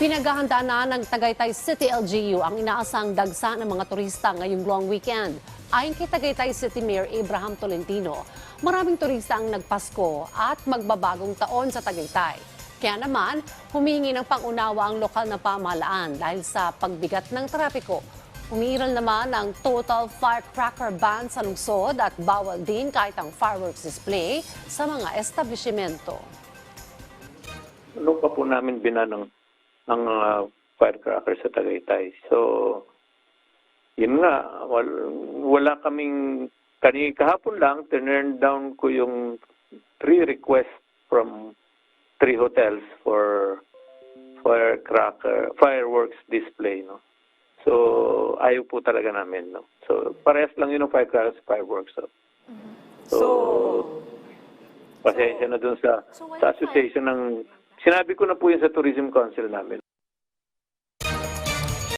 Pinaghahanda na ng Tagaytay City LGU ang inaasang dagsa ng mga turista ngayong long weekend. Ayon kay Tagaytay City Mayor Abraham Tolentino, maraming turista ang nagpasko at magbabagong taon sa Tagaytay. Kaya naman, humihingi ng pangunawa ang lokal na pamahalaan dahil sa pagbigat ng trapiko. Umiiral naman ang total firecracker ban sa lungsod at bawal din kahit ang fireworks display sa mga establishmento. Ano pa po namin binanang ng uh, firecracker sa Tagaytay. So, yun nga, wala, wala kaming, kani kahapon lang, turn down ko yung three requests from three hotels for firecracker, fireworks display, no. So, ayaw po talaga namin, no. So, parehas lang yun ng firecrackers, fireworks, no. So, pasensya na dun sa, so sa association ng, sinabi ko na po yun sa Tourism Council namin.